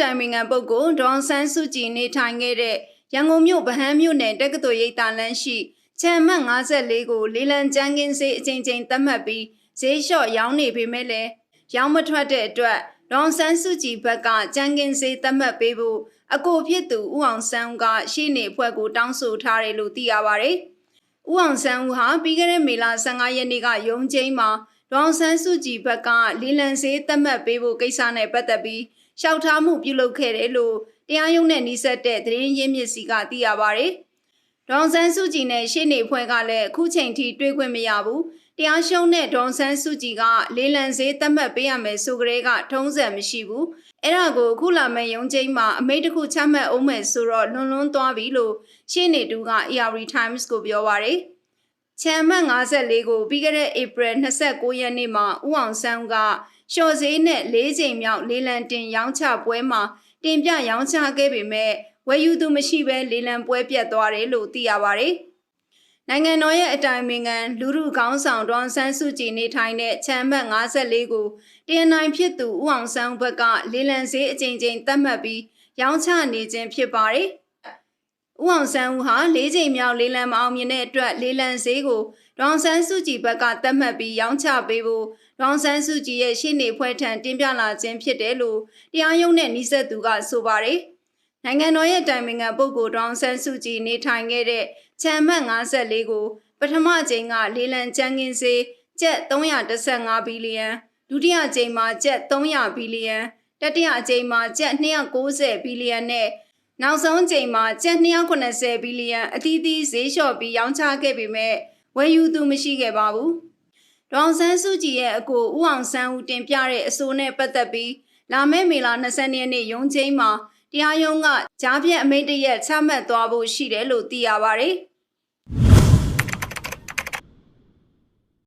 တိုင်ပင်ခံပုဂ္ဂိုလ်ဒေါန်ဆန်းစုကြည်နေထိုင်ခဲ့တဲ့ရန်ကုန်မြို့ဗဟန်းမြို့နယ်တက္ကသိုလ်ရိပ်သာလမ်းရှိချမ်းမတ်54ကိုလေးလံကျန်းကင်းစေးအချိန်ချင်းသတ်မှတ်ပြီးဈေးလျှော့ရောင်းနေပေမဲ့လည်းရောင်းမထွက်တဲ့အတွက်ဒေါန်ဆန်းစုကြည်ဘက်ကကျန်းကင်းစေးသတ်မှတ်ပေးဖို့အကိုဖြစ်သူဦးအောင်ဆန်းဦးကရှေ့နေဖွဲ့ကိုတောင်းဆိုထားတယ်လို့သိရပါဗျ။ဦးအောင်ဆန်းဦးဟာပြီးခဲ့တဲ့မေလ15ရက်နေ့ကရုံးချင်းမှာဒေါအောင်ဆန်းစုကြည်ဘက်ကလီလန်စေးသတ်မှတ်ပေးဖို့ကိစ္စနဲ့ပတ်သက်ပြီး ရှောက်ထားမှုပြုလုပ်ခဲ့တယ်လို့တရားရုံးနဲ့နှိစက်တဲ့သတင်းရင်းမြစ်စီကသိရပါဗျ။ဒေါအောင်ဆန်းစုကြည်နဲ့ရှေ့နေဖွဲ့ကလည်းအခုချိန်ထိတွေ့ခွင့်မရဘူး။တရားရှုံးတဲ့ဒေါအောင်ဆန်းစုကြည်ကလီလန်စေးသတ်မှတ်ပေးရမယ်ဆိုကြတဲ့ကထုံးစံမရှိဘူး။အဲ့ဒါကိုအခုလာမယ့်ရုံးချင်းမှာအမိန့်တစ်ခုချမှတ်အောင်မယ်ဆိုတော့လွန်လွန်းသွားပြီလို့ရှေ့နေတူက AR Times ကိုပြောပါရယ်။ ချမ်မတ်54ကိုပြီးခဲ့တဲ့ဧပြီ29ရက်နေ့မှာဦးအောင်ဆန်းဦးကလျှော်ဈေးနဲ့၄ချိန်မြောက်လေးလံတင်ရောင်းချပွဲမှာတင်ပြရောင်းချခဲ့ပေမဲ့ဝယ်ယူသူမရှိဘဲလေးလံပွဲပြတ်သွားတယ်လို့သိရပါဗျ။နိုင်ငံတော်ရဲ့အတိုင်ပင်ခံလူမှုခေါင်းဆောင်ဒေါန်ဆန်းစုကြည်နေထိုင်တဲ့ချမ်မတ်54ကိုတင်နိုင်ဖြစ်သူဦးအောင်ဆန်းဦးဘက်ကလေးလံဈေးအချိန်ချင်းသတ်မှတ်ပြီးရောင်းချနေခြင်းဖြစ်ပါတယ်။ ဦးအောင်ဆန်းဦးဟာ၄ချိန်မြောက်လေးလံမအောင်မြင်တဲ့အတွက်လေးလံဈေးကိုဒေါန်ဆန်းစုကြည်ဘက်ကသတ်မှတ်ပြီးရောင်းချပေးဖို့ဒေါန်ဆန်းစုကြည်ရဲ့ရှေ့နေဖွဲ့ထံတင်ပြလာခြင်းဖြစ်တယ်လို့တရားရုံးနဲ့နှိစက်သူကဆိုပါတယ်။နိုင်ငံတော်ရဲ့တိုင်ပင်ခံပုဂ္ဂိုလ်ဒေါန်ဆန်းစုကြည်နေထိုင်ခဲ့တဲ့ချမ်မတ်54ကိုပထမချိန်ကလေးလံချမ်းကင်းစေးကျပ်315ဘီလီယံဒုတိယချိန်မှာကျပ်300ဘီလီယံတတိယအကြိမ်မှာကျပ်290ဘီလီယံနဲ့ နောက်ဆုံးချိန်မှာကျပ်290ဘီလီယံအသီးသီးဈေးလျှော့ပြီးရောင်းချခဲ့ပေမဲ့ဝယ်ယူသူမရှိခဲ့ပါဘူး။ဒေါအောင်ဆန်းစုကြည်ရဲ့အကိုဦးအောင်ဆန်းဦးတင်ပြတဲ့အဆိုနဲ့ပတ်သက်ပြီးလာမယ့်မေလ20ရက်နေ့ရုံးချင်းမှာတရားရုံးကကြားပြတ်အမိန့်တရက်ချမှတ်သွားဖို့ရှိတယ်လို့သိရပါဗျ။